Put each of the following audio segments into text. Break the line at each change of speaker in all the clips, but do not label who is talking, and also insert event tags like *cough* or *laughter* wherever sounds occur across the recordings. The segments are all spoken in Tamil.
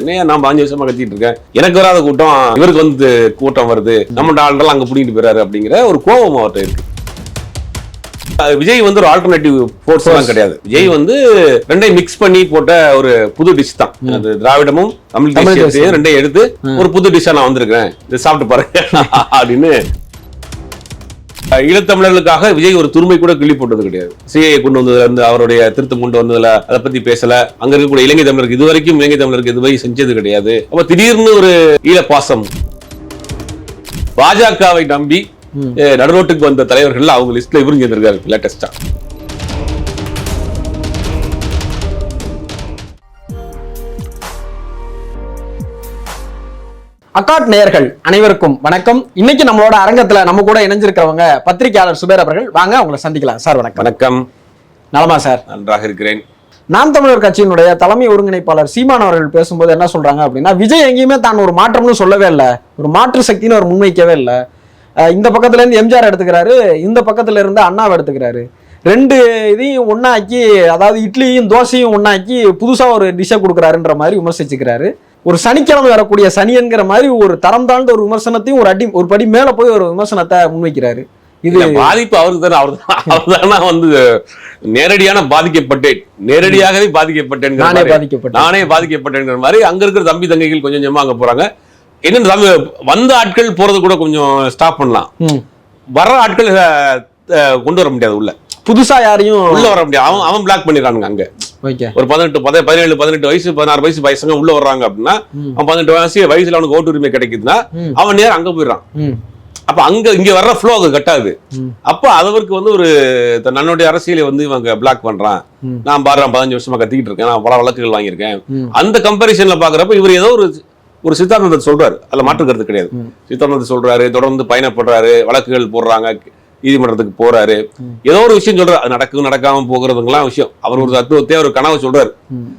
என்னையா நான் பாஞ்சு வருஷமா கத்திட்டு இருக்கேன்? எனக்கு வராத கூட்டம் இவருக்கு வந்து கூட்டம் வருது. நம்ம ஆள்கள் அங்க பிடிக்கிட்டு போறாரு அப்படிங்கிற ஒரு கோபம் அவர்கிட்ட இருக்கு. விஜய் வந்து ஒரு ஆல்டர்னேட்டிவ் ஃபோர்ஸ் எல்லாம் கிடையாது. விஜய் வந்து ரெண்டையும் மிக்ஸ் பண்ணி போட்ட ஒரு புது டிஷ் தான். அது திராவிடமும் தமிழ் தேசியத்தையும் ரெண்டையும் எடுத்து ஒரு புது டிஷ்ஷா நான் வந்திருக்கேன் இதை சாப்பிட்டு பாருங்க. *laughs* அப்படின்னு ஈழத்தமிழர்களுக்காக விஜய் ஒரு துருமை கூட கிள்ளி போட்டது கிடையாது. சிஐ கொண்டு வந்ததுல இருந்து அவருடைய திருத்தம் கொண்டு வந்ததுல அதை பத்தி பேசல. அங்க இருக்கக்கூடிய இலங்கை தமிழருக்கு இதுவரைக்கும் இலங்கை தமிழருக்கு இதுவரை செஞ்சது கிடையாது. அப்ப திடீர்னு ஒரு ஈழப்பாசம். பாஜகவை நம்பி நடுரோட்டுக்கு வந்த தலைவர்கள் அவங்க லிஸ்ட்ல இவரும் சேர்ந்திருக்காரு லேட்டஸ்டா
அக்காட் நேயர்கள் அனைவருக்கும் வணக்கம். இன்னைக்கு நம்மளோட அரங்கத்துல நம்ம கூட இணைஞ்சிருக்கிறவங்க பத்திரிகையாளர் சுபேர் அவர்கள். வாங்க உங்களை சந்திக்கலாம். சார் வணக்கம்.
வணக்கம்.
நலமா சார்?
நன்றாக இருக்கிறேன்.
நாம் தமிழர் கட்சியினுடைய தலைமை ஒருங்கிணைப்பாளர் சீமான் அவர்கள் பேசும்போது என்ன சொல்றாங்க அப்படின்னா விஜய் எங்கேயுமே தான் ஒரு மாற்றம்னு சொல்லவே இல்லை. ஒரு மாற்று சக்தின்னு அவர் முன்வைக்கவே இல்லை. இந்த பக்கத்துல இருந்து எம்ஜிஆர் எடுத்துக்கிறாரு இந்த பக்கத்துல இருந்து அண்ணாவை எடுத்துக்கிறாரு. ரெண்டு இதையும் ஒண்ணாக்கி அதாவது இட்லியும் தோசையும் ஒண்ணாக்கி புதுசா ஒரு டிஷ்ஷை கொடுக்குறாருன்ற மாதிரி விமர்சிச்சுக்கிறாரு. ஒரு சனிக்கிழமை வரக்கூடிய சனியன்கிற மாதிரி ஒரு தரம் தாழ்ந்த ஒரு விமர்சனத்தையும் ஒரு அடி ஒரு படி மேல போய் ஒரு விமர்சனத்தை முன்வைக்கிறாரு. இது
பாதிப்பு அவருக்கு தானே அவர் அவர் தானே வந்து நேரடியான பாதிக்கப்பட்டேன். நேரடியாகவே பாதிக்கப்பட்டேன்
நானே பாதிக்கப்பட்டேன்.
நானே பாதிக்கப்பட்டேங்கிற மாதிரி அங்க இருக்கிற தம்பி தங்கைகள் கொஞ்சம் கொஞ்சமா அங்க போறாங்க. தம்பி வந்த ஆட்கள் போறது கூட கொஞ்சம் ஸ்டாப் பண்ணலாம். வர்ற ஆட்கள் கொண்டு வர முடியாது உள்ள.
புதுசா யாரையும்
உள்ள வர முடியாது. அவன் அவன் பிளாக் பண்ணிடுறானுங்க அங்க. ஒரு பதினெட்டு பத பதினேழு பதினெட்டு வயசு பதினாறு வயசு வயசுங்க உள்ள வர்றாங்க அப்படின்னா அவன் பதினெட்டு வயசு வயசுல அவனுக்கு ஓட்டு உரிமை கிடைக்குதுன்னா. அவன் நேரம் அங்க போயிடுறான் அப்ப அங்க இங்க வர்ற ஃப்ளோ அது கட்டாது. அப்ப அதற்கு வந்து ஒரு தன்னுடைய அரசியலை வந்து இவங்க பிளாக் பண்றான். நான் பாரு பதினஞ்சு வருஷமா கத்திக்கிட்டு இருக்கேன் நான் பல வழக்குகள் வாங்கியிருக்கேன். அந்த கம்பேரிசன்ல பாக்குறப்ப இவர் ஏதோ ஒரு ஒரு சித்தாந்தத்தை சொல்றாரு அதுல மாற்று கருத்து கிடையாது. சித்தாந்தத்தை சொல்றாரு தொடர்ந்து பயணப்படுறாரு வழக்குகள் போடுறாங்க நீதிமன்றத்துக்கு போறாரு. ஏதோ ஒரு விஷயம் சொல்றாரு. அது நடக்கும் நடக்காம போகிறதுங்கலாம் விஷயம். அவர் ஒரு தத்துவத்தை அவர் கனவை சொல்றாரு.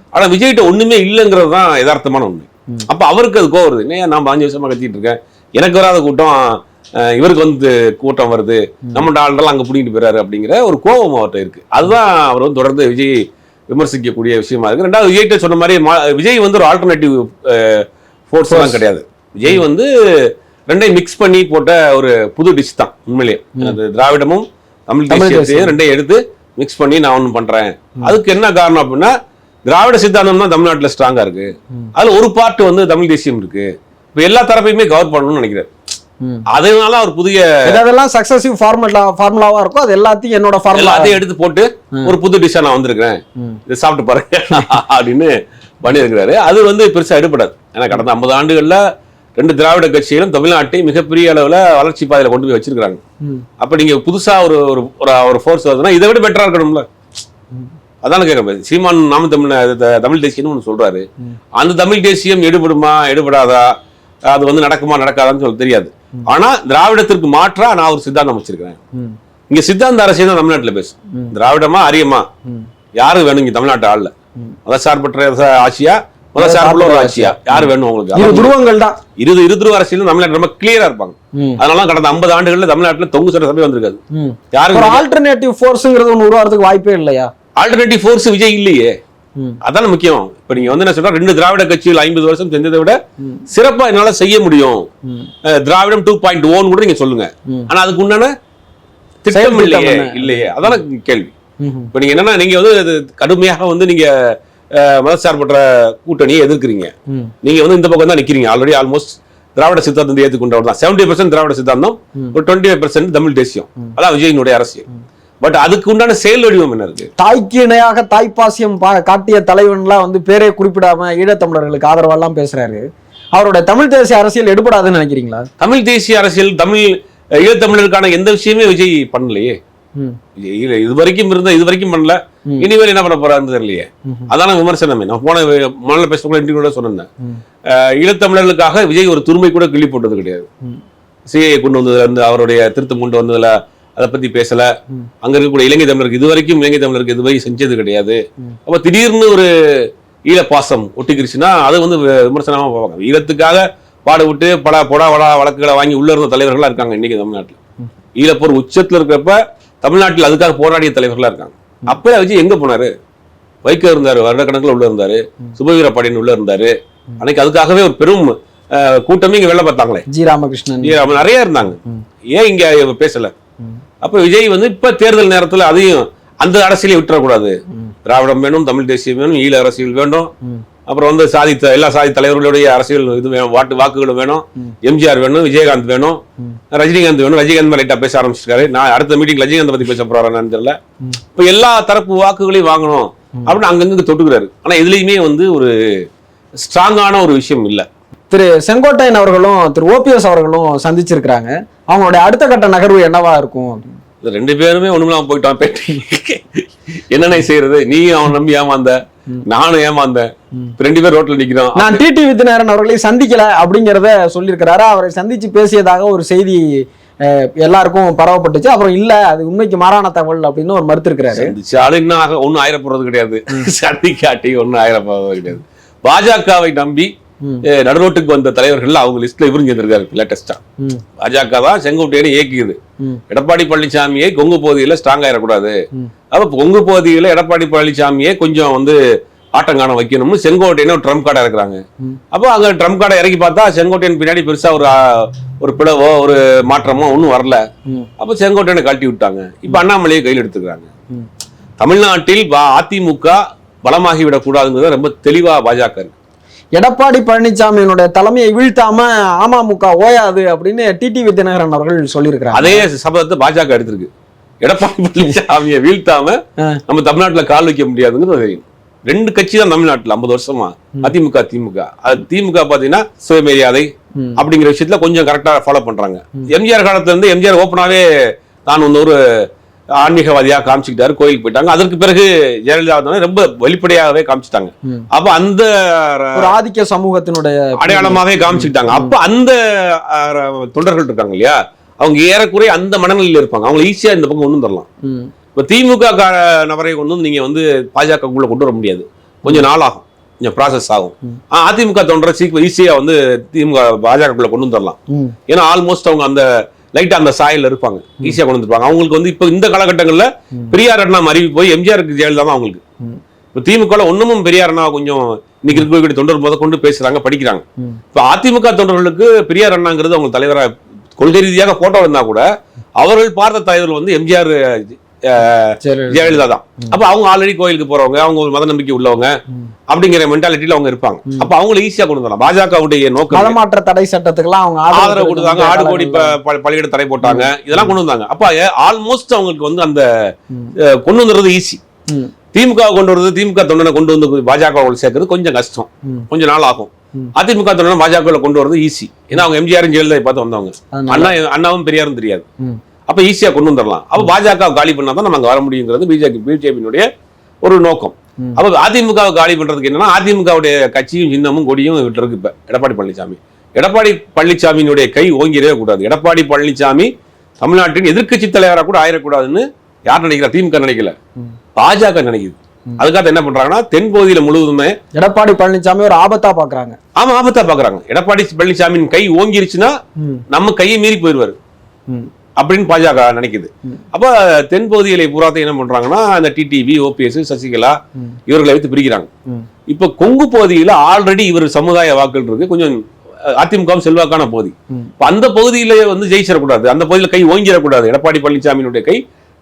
ஆனா விஜய்கிட்ட ஒண்ணுமே இல்லைங்கிறது தான் யதார்த்தமான
ஒண்ணு
அப்ப அவருக்கு அது கோவம் வருது. நான் பாஞ்சு வருஷமா கத்திட்டு இருக்கேன். எனக்கு வராத கூட்டம் இவருக்கு வந்து கூட்டம் வருது. நம்ம ஆள்லாம் அங்க பிடிக்கிட்டு போறாரு அப்படிங்கிற ஒரு கோபம் அவர்கிட்ட இருக்கு. அதுதான் அவர் வந்து தொடர்ந்து விஜய் விமர்சிக்கக்கூடிய விஷயமா இருக்கு. ரெண்டாவது விஜய்கிட்ட சொன்ன மாதிரி மா- விஜய் வந்து ஒரு ஆல்டர்னேட்டிவ் ஃபோர்ஸ் எல்லாம் கிடையாது. விஜய் வந்து ரெண்டையும் மிக்ஸ் பண்ணி போட்ட ஒரு புது டிஷ் தான் உண்மையிலேயே. அது திராவிடமும் தமிழ் தேசியத்தையும். ரெண்டையும் எடுத்து மிக்ஸ் பண்ணி நான் ஒன்று பண்றேன். அதுக்கு என்ன காரணம் அப்படின்னா திராவிட சித்தாந்தம் தான் தமிழ்நாட்டுல ஸ்ட்ராங்கா இருக்கு. அதுல ஒரு பார்ட் வந்து தமிழ் தேசியம் இருக்கு. இப்ப எல்லா தரப்பையுமே கவர் பண்ணணும்னு நினைக்கிறார். அதனால அவர் புதிய
எதெல்லாம் சக்சஸிவ் ஃபார்முலா ஃபார்முலாவா இருக்கோ அது எல்லாத்தையும் என்னோட ஃபார்முலா
எல்லாத்தையும் எடுத்து போட்டு ஒரு புது டிஷ்ஷா நான் வந்திருக்கிறேன். இதை சாப்பிட்டு பாருங்க *laughs* அப்படின்னு பண்ணியிருக்கிறாரு. அது வந்து பெருசா எடுபடாது. ஏன்னா கடந்த ஐம்பது ஆண்டுகள்ல ரெண்டு திராவிட கட்சிகளும் தமிழ்நாட்டை மிகப்பெரிய அளவுல வளர்ச்சி பாதையில கொண்டு போய் வச்சிருக்காங்க
ம்.
அப்ப நீங்க புதுசா ஒரு ஒரு ஒரு- ஒரு ஃபோர்ஸ் வருதுன்னா இதை விட பெட்டரா இருக்கணும்ல. அதான கேட்க சீமான் நாம தமிழ் தமிழ் தேசியம்னு ஒன்று சொல்றாரு. அந்த தமிழ் தேசியம் எடுபடுமா எடுபடாதா? அது வந்து நடக்குமா நடக்காதான்னு சொல்ல தெரியாது. ஆனா திராவிடத்திற்கு மாற்றா நான் ஒரு சித்தாந்தம் வச்சிருக்கிறேன். இங்க சித்தாந்த அரசியல் தான் தமிழ்நாட்டுல பேசு. திராவிடமா அரியமா?
ம்.
யாரு வேணும் இங்க தமிழ்நாட்டு ஆள்ல? மதசார்பற்ற ஆட்சியா? மதசார்புள்ள ஒரு ஆட்சியா யாரு வேணும் உங்களுக்கு
இரு துருவங்கள் தான்
இரு இருதுருவ அரசியல் தமிழ்நாட்டு ரொம்ப கிளியரா இருப்பாங்க. அதனால கடந்த ஐம்பது ஆண்டுகள்ல தமிழ்நாட்டுல தொங்கு சட்ட சபை வந்திருக்காது யாருக்கு
ஆல்டர்னேட்டிவ் ஃபோர்ஸ்ங்கிறது ஒன்று உருவாகிறதுக்கு வாய்ப்பே இல்லையா?
ஆல்டர்னேட்டிவ் ஃபோர்ஸ் விஜய் இல்லையே. அதான முக்கியம். இப்ப நீங்க வந்து என்ன சொல்ற ரெண்டு திராவிட கட்சிகள் ஐம்பது வருஷம் செஞ்சதை விட சிறப்பா என்னால செய்ய முடியும். திராவிடம் டூ பாயிண்ட் ஓன் கூட நீங்க சொல்லுங்க. ஆனா அதுக்கு உண்டான திட்டம் இல்லையே? இல்லையே. அதான கேள்வி. இப்ப நீங்க என்னன்னா நீங்க வந்து கடுமையாக வந்து நீங்க மதசார்பற்ற கூட்டணியை எதிர்க்கிறீங்க. நீங்க வந்து இந்த பக்கம் தான் நிக்கிறீங்க. ஆல்ரெடி ஆல்மோஸ்ட் திராவிட சித்தாந்தத்தை ஏற்றுக்கொண்டவர் தான். செவன்டி பர்சன்ட் திராவிட சித்தாந்தம் ஒரு டுவெண்ட்டி ஃபைவ் பர்சன்ட் தமிழ் தேசியம். அதான் விஜயினுடைய அரசியல். பட் அதுக்கு உண்டான செயல் வடிவம் என்ன இருக்கு?
தாய்க்கு இணையாக தாய்ப்பாசியம் காட்டிய தலைவன்லாம் வந்து பேரே குறிப்பிடாம ஈழத்தமிழர்களுக்கு ஆதரவெல்லாம் பேசுறாரு. அவரோட தமிழ் தேசிய அரசியல் எடுபடாதுன்னு நினைக்கிறீங்களா?
தமிழ் தேசிய அரசியல் தமிழ் ஈழத்தமிழருக்கான எந்த விஷயமே விஜய் பண்ணலையே. இது வரைக்கும் இருந்த இது வரைக்கும் பண்ணல. இனிமேல் என்ன பண்ண போறாருன்னு தெரியலையே. அதான விமர்சனமே. நான் போன மணல பேசுறவங்க இன்டர்வியூல சொன்னேன். ஈழத்தமிழர்களுக்காக விஜய் ஒரு துருமை கூட கிள்ளி போட்டது கிடையாது.
ம்.
சிஐ கொண்டு வந்ததுல இருந்து அவருடைய திருத்தம் கொண்டு வந்ததுல அதை பத்தி பேசல. அங்க இருக்கக்கூடிய இலங்கை தமிழருக்கு இதுவரைக்கும் இலங்கை தமிழருக்கு இதுவரை செஞ்சது கிடையாது. அப்ப திடீர்னு ஒரு ஈழப்பாசம் ஒட்டிக்கிருச்சுன்னா அது வந்து விமர்சனமா பார்ப்பாங்க ஈழத்துக்காக பாடுபட்டு பல பொடா வடா வழக்குகளை வாங்கி உள்ள இருந்த தலைவர்களா இருக்காங்க இன்னைக்கு தமிழ்நாட்டில். ஈழப்போர் உச்சத்துல இருக்கிறப்ப தமிழ்நாட்டில் அதுக்காக போராடிய தலைவர்களா இருக்காங்க. அப்பவே விஜய் எங்க போனாரு? வைகோ இருந்தாரு வருடக்கணக்கில் உள்ள இருந்தாரு சுபவீர பாண்டியன் உள்ள இருந்தாரு. அன்னைக்கு அதுக்காகவே ஒரு பெரும் கூட்டமே இங்க வேலை பார்த்தாங்களே.
ஜி ராமகிருஷ்ணன்.
அவங்க நிறைய இருந்தாங்க. ஏன் இங்க பேசல. அப்ப விஜய் வந்து இப்ப தேர்தல் நேரத்துல அதையும் அந்த அரசியலை விட்டுறக்கூடாது. திராவிடம் வேணும் தமிழ் தேசியம் வேணும் ஈழ அரசியல் வேண்டும். அப்புறம் வந்து சாதி எல்லா சாதி தலைவர்களுடைய அரசியல் இது வேணும் வாட்டு வாக்குகளும் வேணும். எம்ஜிஆர் வேணும் விஜயகாந்த் வேணும். ரஜினிகாந்த் வேணும். ரஜினிகாந்த் லைட்டா பேச ஆரம்பிச்சிருக்காரு. நான் அடுத்த மீட்டிங் ரஜினிகாந்த் பத்தி பேச போறாரான்னு தெரியல. இப்ப எல்லா தரப்பு வாக்குகளையும் வாங்கணும் அப்படின்னு அங்கங்க தொட்டுக்கிறாரு. ஆனா எதுலயுமே வந்து ஒரு ஸ்ட்ராங்கான ஒரு விஷயம் இல்ல.
திரு செங்கோட்டையன் அவர்களும் திரு ஓபிஎஸ் அவர்களும் சந்திச்சிருக்கிறாங்க. அவங்களுடைய அடுத்த கட்ட நகர்வு என்னவா இருக்கும்?
ரெண்டு பேருமே ஒண்ணுமில்லாம போயிட்டான். பேட்டி. என்னென்ன செய்யறது? நீ அவன் நம்பி ஏமாந்த. நானும் ஏமாந்தேன் ரெண்டு பேர் ரோட்ல நிக்கிறோம்.
நான் டிடி வித்யநாராயணன் அவர்களை சந்திக்கல அப்படிங்கிறத சொல்லியிருக்கிறாரு. அவரை சந்திச்சு பேசியதாக ஒரு செய்தி எல்லாருக்கும் பரவப்பட்டுச்சு. அப்புறம் இல்ல அது உண்மைக்கு மாறான தகவல் அப்படின்னு ஒரு மறுத்திருக்கிறாரு.
சந்திச்சாலும் இன்னும் ஆக ஒன்னும் ஆயிர போறது கிடையாது சந்திக்காட்டி ஒன்னும் ஆயிர போறது கிடையாது. பாஜகவை நம்பி நடுரோட்டுக்கு வந்த தலைவர்கள் அவங்க லிஸ்ட்ல இவரும் சேர்ந்திருக்காரு லேட்டஸ்டா பாஜக தான் செங்கோட்டையனை இயக்கியது. எடப்பாடி பழனிசாமியை கொங்கு பகுதியில ஸ்ட்ராங் ஆயிடக்கூடாது. அப்ப கொங்கு பகுதியில எடப்பாடி பழனிசாமியை கொஞ்சம் வந்து ஆட்டங்கான வைக்கணும்னு செங்கோட்டையனை ட்ரம்ப் கார்டை இறக்குறாங்க. அப்போ அங்க ட்ரம்ப் கார்டை இறக்கி பார்த்தா செங்கோட்டையன் பின்னாடி பெருசா ஒரு ஒரு பிளவோ ஒரு மாற்றமோ ஒன்றும் வரல. அப்போ செங்கோட்டையனை கழட்டி விட்டாங்க. இப்போ அண்ணாமலையை கையில் எடுத்துக்கிறாங்க. தமிழ்நாட்டில் அதிமுக பலமாகி விடக்கூடாதுங்கிறது ரொம்ப தெளிவா பாஜக இருக்கு.
எடப்பாடி பழனிசாமியினுடைய தலைமையை வீழ்த்தாம அமமுக ஓயாது அப்படின்னு டிடி வித்யநாராயணன் அவர்கள் சொல்லியிருக்கிறாங்க
அதே சபதத்தை பாஜக எடுத்திருக்கு. எடப்பாடி பழனிசாமியை வீழ்த்தாம. நம்ம தமிழ்நாட்டுல கால் வைக்க முடியாதுங்கிறது தெரியும். ரெண்டு கட்சி தான் தமிழ்நாட்டுல ஐம்பது வருஷமா. அதிமுக திமுக. அது திமுக பாத்தீங்கன்னா சுயமரியாதை. அப்படிங்கிற விஷயத்துல கொஞ்சம் கரெக்டா ஃபாலோ பண்றாங்க. எம்ஜிஆர் காலத்துல இருந்து எம்ஜிஆர் ஓப்பனாவே தான் வந்து ஒரு ஆன்மீகவாதியா காமிச்சுக்கிட்டாரு கோயிலுக்கு போயிட்டாங்க. அதற்கு பிறகு ஜெயலலிதா வந்தோடனே ரொம்ப வெளிப்படையாகவே காமிச்சிட்டாங்க. அப்ப அந்த
ஆதிக்க சமூகத்தினுடைய
அடையாளமாவே காமிச்சுக்கிட்டாங்க. அப்ப அந்த தொண்டர்கள் இருக்காங்க இல்லையா? அவங்க ஏறக்குறைய அந்த மனநிலையில இருப்பாங்க. அவங்க ஈஸியா இந்த பக்கம் கொண்டு வரலாம்
ம்,
இப்ப திமுக நபரை கொண்டு வந்து நீங்க வந்து பாஜகக்குள்ள கொண்டு வர முடியாது. கொஞ்சம் நாள் ஆகும். கொஞ்சம் ப்ராசஸ் ஆகும். அதிமுக தொண்டரை சீக்கிரம் ஈஸியா வந்து திமுக பாஜகக்குள்ள கொண்டு வந்துடலாம் ஏன்னா ஆல்மோஸ்ட் அவங்க அந்த லைட்டா அந்த சாயல்ல இருப்பாங்க ஈஸியா கொண்டு வந்துருப்பாங்க அவங்களுக்கு வந்து இப்போ இந்த காலகட்டங்கள்ல. பெரியார் அண்ணா மறைவு போய் எம்ஜிஆருக்கு ஜெயலலிதா தான் அவங்களுக்கு. இப்போ திமுக ஒண்ணுமும் பெரியார் அண்ணா கொஞ்சம் இன்னைக்கு இருக்கக்கூடிய தொண்டர் முத கொண்டு பேசுறாங்க படிக்கிறாங்க. இப்போ அதிமுக தொண்டர்களுக்கு பெரியார் அண்ணாங்கிறது அவங்க தலைவரா கொள்கை ரீதியாக போட்டோ இருந்தா கூட அவர்கள் பார்த்த தலைவர் வந்து எம்ஜிஆர் ஜெயலலிதா தான். அப்ப அவங்க ஆல்ரெடி கோயிலுக்கு போறவங்க அவங்க ஒரு மத நம்பிக்கை உள்ளவங்க. அப்படிங்கிற மென்டாலிட்டியில அவங்க இருப்பாங்க. அப்ப அவங்கள ஈஸியா கொண்டு வரலாம் பாஜகவுடைய நோக்கம்
மதமாற்ற தடை சட்டத்துக்கெல்லாம் அவங்க
ஆதரவு கொடுத்தாங்க. ஆடு கோடி பள்ளியிட தடை போட்டாங்க. இதெல்லாம் கொண்டு வந்தாங்க. அப்ப ஆல்மோஸ்ட் அவங்களுக்கு வந்து அந்த கொண்டு வந்துறது ஈஸி திமுக கொண்டு வருது திமுக தொண்டனை கொண்டு வந்து பாஜக சேர்க்கறது கொஞ்சம் கஷ்டம்.
ம்.
கொஞ்ச நாள் ஆகும். அதிமுக தொண்டனை பாஜக கொண்டு வரது ஈஸி ஏன்னா அவங்க எம்ஜிஆர் ஜெயலலிதா பார்த்து வந்தவங்க. அண்ணா அண்ணாவும் பெரியாரும் தெரியாது. அப்ப ஈஸியா கொண்டு வந்துடலாம் அப்ப பாஜக காலி பண்ணா தான் நம்ம அங்க வர முடியுங்கிறது பிஜேபி பிஜேபியினுடைய ஒரு நோக்கம். அப்ப அதிமுக காலி பண்றதுக்கு என்னன்னா அதிமுகவுடைய கட்சியும் சின்னமும் கொடியும் இருக்கு இப்ப. எடப்பாடி பழனிசாமி. எடப்பாடி பழனிசாமியினுடைய கை ஓங்கிடவே கூடாது. எடப்பாடி பழனிசாமி தமிழ்நாட்டின் எதிர்க்கட்சி தலைவராக கூட ஆயிடக்கூடாதுன்னு யார் நினைக்கிறா திமுக நினைக்கல. பாஜக நினைக்குது. அதுக்காக என்ன பண்றாங்கன்னா தென் பகுதியில முழுவதுமே
எடப்பாடி பழனிசாமி ஒரு ஆபத்தா பாக்குறாங்க.
ஆமா ஆபத்தா பாக்குறாங்க. எடப்பாடி பழனிசாமியின் கை ஓங்கிருச்சுன்னா நம்ம கையை மீறி போயிடுவாரு. அப்படின்னு பாஜக நினைக்குது. அப்ப தென் பகுதிகளை பூராத்தையும் என்ன பண்றாங்கன்னா அந்த டிடிவி ஓபிஎஸ் சசிகலா. இவர்களை வைத்து பிரிக்கிறாங்க இப்ப கொங்கு பகுதியில ஆல்ரெடி இவர் சமுதாய வாக்குகள் இருக்கு கொஞ்சம் அஹ், அதிமுகவும் செல்வாக்கான பகுதி. இப்ப அந்த பகுதியில வந்து ஜெயிச்சிடக்கூடாது அந்த பகுதியில கை ஓங்கிடக்கூடாது எடப்பாடி பழனிசாமியினுடைய கை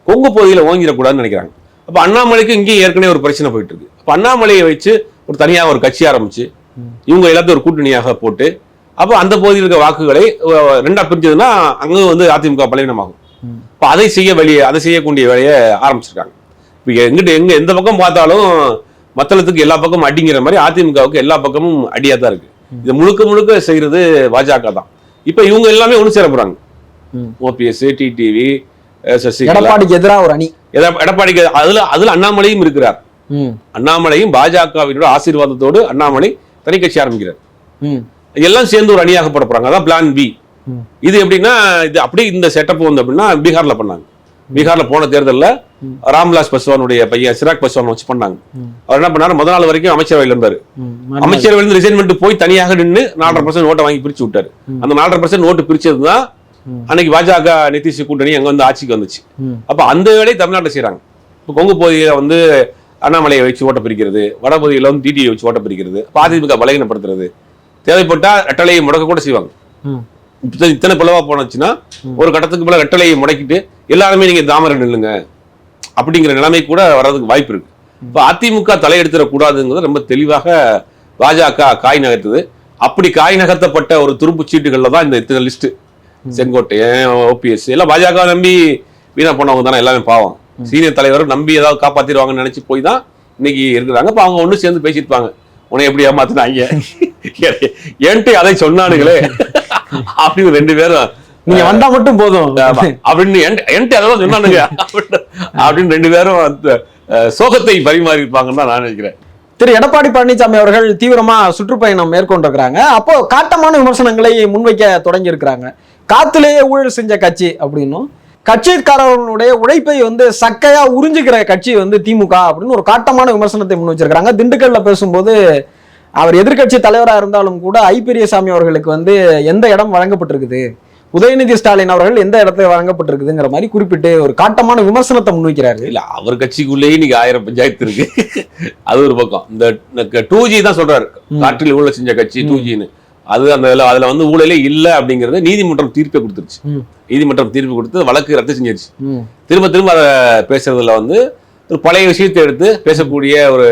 கொங்கு பகுதியில ஓங்கிடக்கூடாதுன்னு நினைக்கிறாங்க அப்ப அண்ணாமலைக்கு இங்கேயும் ஏற்கனவே ஒரு பிரச்சனை போயிட்டு இருக்கு அண்ணாமலையை வச்சு ஒரு தனியாக ஒரு கட்சி ஆரம்பிச்சு. இவங்க எல்லாத்தையும் ஒரு கூட்டணியாக போட்டு அப்போ அந்த பகுதியில் இருக்க வாக்குகளை ரெண்டா பிரிஞ்சதுன்னா அங்க வந்து அதிமுக பலவீனமாகும். இப்போ அதை செய்ய வழியை அதை செய்யக்கூடிய வேலையை ஆரம்பிச்சிருக்காங்க. இப்போ எங்கிட்ட எங்க எந்த பக்கம் பார்த்தாலும் மத்தளத்துக்கு எல்லா பக்கமும் அடிங்கிற மாதிரி அதிமுகவுக்கு எல்லா பக்கமும் அடியா தான் இருக்கு. இது முழுக்க முழுக்க செய்யறது பாஜக தான். இப்போ இவங்க எல்லாமே ஒன்று சேர போறாங்க. ஓபிஎஸ் டிடிவி சசிகலா
எடப்பாடிக்கு எதிரா ஒரு அணி.
எடப்ப- எடப்பாடிக்கு அதுல அதுல அண்ணாமலையும் இருக்கிறார். அண்ணாமலையும் பாஜகவினோட ஆசீர்வாதத்தோடு அண்ணாமலை தனி கட்சி ஆரம்பிக்கிறார். எல்லாம் சேர்ந்து ஒரு அணியாக போட போறாங்க. அதான் பிளான் பி. இது எப்படின்னா இது அப்படியே இந்த செட்டப் வந்து அப்படின்னா பீகார்ல பண்ணாங்க. பீகார்ல போன தேர்தல்ல ராம்விலாஸ் பாஸ்வானுடைய பையன் சிராக் பாஸ்வான் வச்சு பண்ணாங்க. அவர் என்ன பண்ணாரு? முதல் நாள் வரைக்கும் அமைச்சரவையில் இருந்தாரு அமைச்சரவையில் இருந்து ரிசைன் பண்ணிட்டு போய் தனியாக நின்று நாலரை பர்சன்ட் ஓட்டை வாங்கி பிரிச்சு விட்டாரு. அந்த நாலரை பர்சன்ட் ஓட்டு பிரிச்சது தான். அன்னைக்கு பாஜக நிதிஷ் கூட்டணி அங்க வந்து ஆட்சிக்கு வந்துச்சு. அப்ப அந்த வேலையை தமிழ்நாட்டில் செய்றாங்க. இப்போ கொங்கு பகுதியில வந்து அண்ணாமலையை வச்சு ஓட்ட பிரிக்கிறது வட பகுதியில வந்து டிடியை வச்சு ஓட்ட பிரிக்கிறது அதிமுக பலகீனப்படுத்துறது தேவைப்பட்டா ரெட்டலையை முடக்க கூட செய்வாங்க. இத்தனை பிளவா போனச்சுன்னா ஒரு கட்டத்துக்கு மேல ரெட்டலையை முடக்கிட்டு எல்லாருமே நீங்க தாமரை நில்லுங்க. அப்படிங்கிற நிலைமை கூட வர்றதுக்கு வாய்ப்பு இருக்கு. இப்ப அதிமுக தலையெடுத்துடக் கூடாதுங்கிறது ரொம்ப தெளிவாக பாஜக காய் நகர்த்துது. அப்படி காய் நகர்த்தப்பட்ட ஒரு துருப்பு சீட்டுகள்ல தான் இந்த இத்தனை லிஸ்ட் செங்கோட்டையன் ஓபிஎஸ் எல்லாம் பாஜக நம்பி வீணா போனவங்க தானே எல்லாமே பாவம். சீனியர் தலைவர் நம்பி ஏதாவது காப்பாத்திடுவாங்கன்னு நினைச்சு போய் தான் இன்னைக்கு இருக்கிறாங்க. இப்ப அவங்க ஒண்ணு சேர்ந்து பேசியிருப்பாங்க உன்னை எப்படி ஏமாத்தினாங்க? என்கிட்ட அதை சொன்னானுங்களே. அப்படின்னு ரெண்டு பேரும்
நீங்க வந்தா மட்டும் போதும்.
அப்படின்னு என்கிட்ட- அதெல்லாம் சொன்னானுங்க. அப்படின்னு- ரெண்டு பேரும் சோகத்தை பரிமாறி இருப்பாங்கன்னு தான் நான் நினைக்கிறேன்.
திரு எடப்பாடி பழனிசாமி அவர்கள் தீவிரமா சுற்றுப்பயணம் மேற்கொண்டிருக்கிறாங்க. அப்போ காட்டமான விமர்சனங்களை முன்வைக்க தொடங்கி இருக்கிறாங்க காத்திலேயே ஊழல் செஞ்ச கட்சி அப்படின்னும் கட்சிக்காரர்களுடைய உழைப்பை வந்து சக்கையா உறிஞ்சுக்கிற கட்சி வந்து திமுக அப்படின்னு ஒரு காட்டமான விமர்சனத்தை முன் வச்சிருக்காங்க திண்டுக்கல்ல பேசும்போது அவர் எதிர்க்கட்சி தலைவரா இருந்தாலும் கூட ஐ. பெரியசாமி அவர்களுக்கு வந்து எந்த இடம் வழங்கப்பட்டிருக்குது? உதயநிதி ஸ்டாலின் அவர்கள் எந்த இடத்துல வழங்கப்பட்டிருக்குதுங்கிற மாதிரி குறிப்பிட்டு ஒரு காட்டமான விமர்சனத்தை முன்வைக்கிறாரு
இல்ல அவர் கட்சிக்குள்ளேயே இன்னைக்கு ஆயிரம் பஞ்சாயத்து இருக்கு. அது ஒரு பக்கம். இந்த டூ ஜி தான் சொல்றாரு. காற்றில் ஊழல் செஞ்ச கட்சி டூ ஜின்னு. அது அந்த அதுல வந்து ஊழலே இல்ல அப்படிங்கறது நீதிமன்றம் தீர்ப்பை கொடுத்துருச்சு. நீதிமன்றம் தீர்ப்பு கொடுத்து வழக்கு ரத்து செஞ்சிருச்சு. திரும்ப திரும்ப அதை பேசுறதுல வந்து ஒரு பழைய விஷயத்தை எடுத்து பேசக்கூடிய ஒரு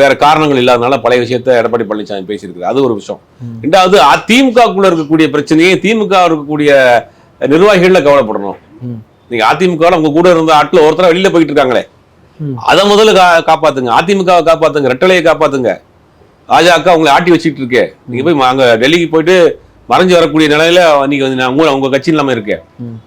வேற காரணங்கள் இல்லாதனால பழைய விஷயத்த எடப்பாடி பழனிசாமி பேசியிருக்காரு அது ஒரு விஷயம். ரெண்டாவது அதிமுகக்குள்ள இருக்கக்கூடிய பிரச்சனையே திமுக இருக்கக்கூடிய நிர்வாகிகள்ல கவலைப்படணும். நீங்க அதிமுக உங்க கூட இருந்த ஆட்கள் ஒருத்தர வெளியில போயிட்டு இருக்காங்களே. அதை முதல்ல காப்பாத்துங்க. அதிமுகவை காப்பாத்துங்க. ரெட்டலையை காப்பாத்துங்க. பாஜக உங்களை ஆட்டி வச்சிட்டு இருக்கே. நீங்க போய் அங்க டெல்லிக்கு போயிட்டு மறைஞ்சு வரக்கூடிய நிலையில நீங்க வந்து நான் உங்க- உங்க கட்சி இல்லாம இருக்கேன்.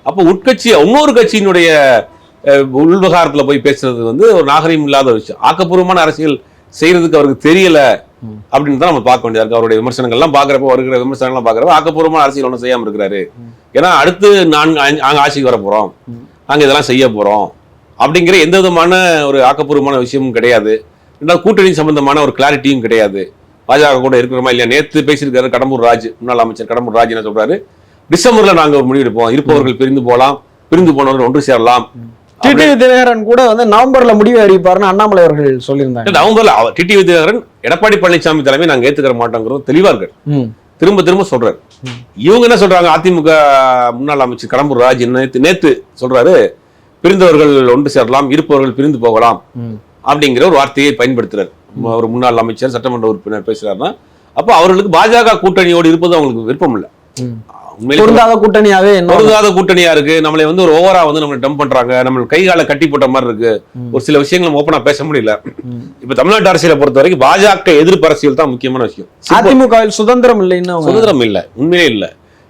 அப்ப உட்கட்சி இன்னொரு கட்சியினுடைய உள்விவகாரத்துல போய் பேசுறது வந்து ஒரு நாகரிகம் இல்லாத ஒரு விஷயம். ஆக்கப்பூர்வமான அரசியல் செய்யறதுக்கு அவருக்கு தெரியல. அப்படின்னு தான் நம்ம பார்க்க வேண்டியதா இருக்கு. அவருடைய விமர்சனங்கள்லாம் பாக்குறப்ப வருகிற விமர்சனங்கள்லாம் பாக்குறப்ப ஆக்கப்பூர்வமான அரசியல் ஒன்றும் செய்யாம இருக்கிறாரு. ஏன்னா அடுத்து நான் நாங்க ஆட்சிக்கு வர போறோம். நாங்க இதெல்லாம் செய்ய போறோம். அப்படிங்கிற எந்த விதமான ஒரு ஆக்கப்பூர்வமான விஷயமும் கிடையாது. ரெண்டாவது கூட்டணி சம்பந்தமான ஒரு கிளாரிட்டியும் கிடையாது. பாஜக கூட இருக்கிறோமா இல்லையா? நேத்து பேசியிருக்காரு கடம்பூர் ராஜ் முன்னாள் அமைச்சர் கடம்பூர் ராஜ் என்ன சொல்றாரு? டிசம்பர்ல நாங்க ஒரு முடிவு எடுப்போம். இருப்பவர்கள் பிரிந்து போகலாம் பிரிந்து போனவர்கள் ஒன்று சேரலாம்.
டிடிவி தினகரன் கூட வந்து நவம்பர்ல முடிவு அறிவிப்பாருன்னு அண்ணாமலை அவர்கள் சொல்லியிருந்தாங்க.
நவம்பர்ல அவர் டிடி வித்யாகரன் எடப்பாடி பழனிசாமி தலைமை நாங்க ஏத்துக்கிற மாட்டோங்கிறது தெளிவா. திரும்ப திரும்ப சொல்றாரு. இவங்க என்ன சொல்றாங்க? அதிமுக முன்னாள் அமைச்சர் கடம்பூர் ராஜ் நேத்து நேத்து சொல்றாரு. பிரிந்தவர்கள் ஒன்று சேரலாம் இருப்பவர்கள் பிரிந்து போகலாம். அப்படிங்கிற ஒரு வார்த்தையை பயன்படுத்துறாரு. ஒரு முன்னாள் அமைச்சர் சட்டமன்ற உறுப்பினர் பேசுறாருன்னா அப்போ அவர்களுக்கு பாஜக கூட்டணியோடு இருப்பது அவங்களுக்கு விருப்பம் இல்லை. உண்மையிலே
பொருந்தாத கூட்டணியாவே
பொருந்தாத கூட்டணியா இருக்கு. நம்மளை வந்து ஒரு ஓவரா வந்து நம்மளை டம்ப் பண்றாங்க. நம்ம கை காலை கட்டி போட்ட மாதிரி இருக்கு. ஒரு சில விஷயங்கள் நம்ம ஓப்பனா பேச முடியல. இப்ப தமிழ்நாட்டு அரசியலை பொறுத்த வரைக்கும் பாஜக எதிர்ப்பு அரசியல் தான் முக்கியமான விஷயம்.
அதிமுகவில் சுதந்திரம் இல்லைன்னு
சுதந்திரம் இல்ல. உண்மையே இல்ல.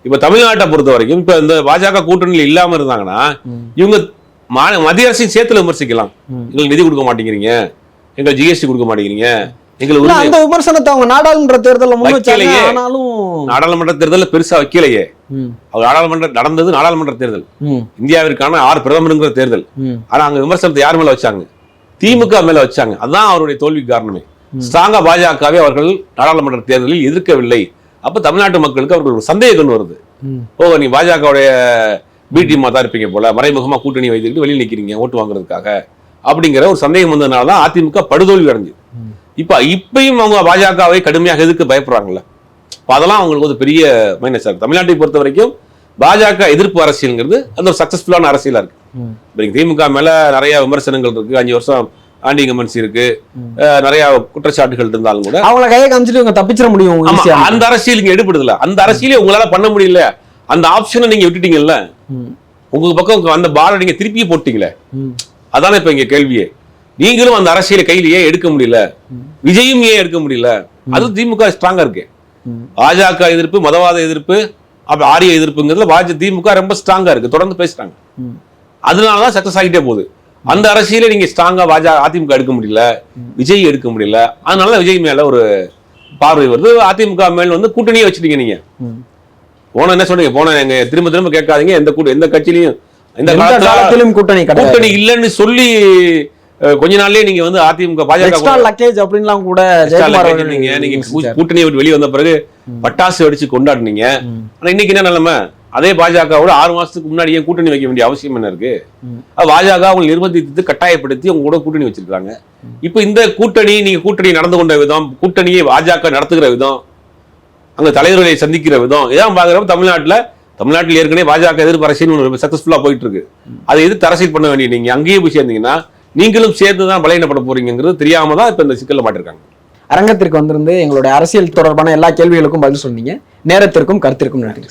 இப்ப தமிழ்நாட்டை பொறுத்த வரைக்கும் இப்ப இந்த பாஜக கூட்டணியில இல்லாம இருந்தாங்கன்னா. இவங்க மா- மத்திய அரசின் சேர்த்துல விமர்சிக்கலாம். எங்களுக்கு நிதி கொடுக்க மாட்டேங்கிறீங்க எங்களுக்கு ஜிஎஸ்டி கொடுக்க மாட்டேங்கிறீங்க எங்களுக்கு
அந்த விமர்சனத்தை அவங்க நாடாளுமன்ற தேர்தலில்
வைக்கலையே.
ஆனாலும்
நாடாளுமன்ற தேர்தலில் பெருசா வைக்கலையே. அவர் நாடாளுமன்ற நடந்தது நாடாளுமன்ற தேர்தல். இந்தியாவிற்கான ஆறு பிரதமருங்கிற தேர்தல். ஆனா அங்க விமர்சனத்தை யார் மேல வச்சாங்க திமுக மேல வச்சாங்க அதான் அவருடைய தோல்விக்கு காரணமே ஸ்ட்ராங்கா பாஜகவை அவர்கள் நாடாளுமன்ற தேர்தலில் எதிர்க்கவில்லை அப்ப தமிழ்நாட்டு மக்களுக்கு அவர்கள் ஒரு சந்தேகம் வருது. ஓ நீ பாஜகவுடைய பி டீமா தான் இருப்பீங்க போல மறைமுகமா கூட்டணி வைத்துக்கிட்டு வெளியில் நிக்கிறீங்க ஓட்டு வாங்குறதுக்காக. அப்படிங்கிற ஒரு சந்தேகம் வந்ததுனால தான் அதிமுக படுதோல்வி அடைஞ்சது.
ம்.
இப்ப இப்பயும் அவங்க பாஜகவை கடுமையாக எதிர்க்க பயப்படுறாங்கல்ல. இப்ப அதெல்லாம் அவங்களுக்கு ஒரு பெரிய மைனஸ் இருக்கு. தமிழ்நாட்டை பொறுத்த வரைக்கும் பாஜக எதிர்ப்பு அரசியல்ங்கிறது அந்த ஒரு சக்சஸ்ஃபுல்லான அரசியலா இருக்கு. இப்ப திமுக மேல நிறைய விமர்சனங்கள் இருக்கு. அஞ்சு வருஷம் ஆண்டி கமன்சி இருக்கு. நிறைய குற்றச்சாட்டுகள் இருந்தாலும் கூட.
அவங்கள கையை காமிச்சிட்டு இவங்க தப்பிச்சிட முடியும்
அந்த அரசியல் இங்க எடுபடுதுல அந்த அரசியலே உங்களால பண்ண முடியல அந்த ஆப்ஷனை நீங்க விட்டுட்டீங்கல்ல. உங்க பக்கம் அந்த பாலை நீங்க திருப்பி போட்டீங்களே. அதானே இப்ப இங்க கேள்வியே. நீங்களும் அந்த அரசியலை கையில ஏன் எடுக்க முடியல? விஜயும் ஏன் எடுக்க முடியல? அது திமுக ஸ்ட்ராங்கா இருக்கு. பாஜக எதிர்ப்பு மதவாத எதிர்ப்பு அப்ப ஆரிய எதிர்ப்புங்கிறதுல பாஜ திமுக ரொம்ப ஸ்ட்ராங்கா இருக்கு. தொடர்ந்து பேசுறாங்க. அதனாலதான் சக்சஸ் ஆகிட்டே போகுது. அந்த அரசியலை நீங்க ஸ்ட்ராங்கா பாஜக அதிமுக எடுக்க முடியல. விஜய் எடுக்க முடியல. அதனால விஜய் மேல ஒரு பார்வை வருது. அதிமுக மேல வந்து கூட்டணியே வச்சுட்டீங்க நீங்க. போன என்ன சொல்றீங்க? போன எங்க திரும்ப திரும்ப கேட்காதீங்க. எந்த கூட்ட எந்த கட்சியிலையும் இந்த
காலத்திலும் கூட்டணி
கூட்டணி இல்லைன்னு சொல்லி கொஞ்ச நாள்லயே நீங்க வந்து அதிமுக பாஜக கூட
லக்கேஜ் அப்படின்லாம் கூட
நீங்க நீங்க கூ-
யோசிச்சார்.
கூட்டணியை விட்டு வெளியே வந்த பிறகு பட்டாசு வெடிச்சு கொண்டாடுனீங்க. ஆனா இன்னைக்கு என்ன நிலைமை? அதே பாஜகவோட ஆறு மாசத்துக்கு முன்னாடி ஏன் கூட்டணி வைக்க வேண்டிய அவசியம் என்ன இருக்கு? பாஜக அவங்க நிர்பந்தித்து கட்டாயப்படுத்தி அவங்க கூட கூட்டணி வச்சிருக்காங்க இப்ப இந்த கூட்டணி நீங்க கூட்டணி நடந்து கொண்ட விதம் கூட்டணியை பாஜக நடத்துகிற விதம் அங்கே தலைவர்களை சந்திக்கிற விதம். இதான் பார்க்குறப்ப தமிழ்நாட்டில் தமிழ்நாட்டில் ஏற்கனவே பாஜக எதிர்ப்பு அரசியல் சக்சஸ்ஃபுல்லா போயிட்டு இருக்கு அதை எது தரசீல் பண்ண வேண்டிய நீங்கள் அங்கேயே போய் சேர்ந்தீங்கன்னா நீங்களும் சேர்ந்து தான் பலையினப்பட போறீங்கிறது தெரியாம தான் இப்போ இந்த சிக்கலில் மாட்டிருக்காங்க.
அரங்கத்திற்கு வந்திருந்து எங்களுடைய அரசியல் தொடர்பான எல்லா கேள்விகளுக்கும் பதில் சொன்னீங்க. நேரத்திற்கும் கருத்திற்கும் நன்றி.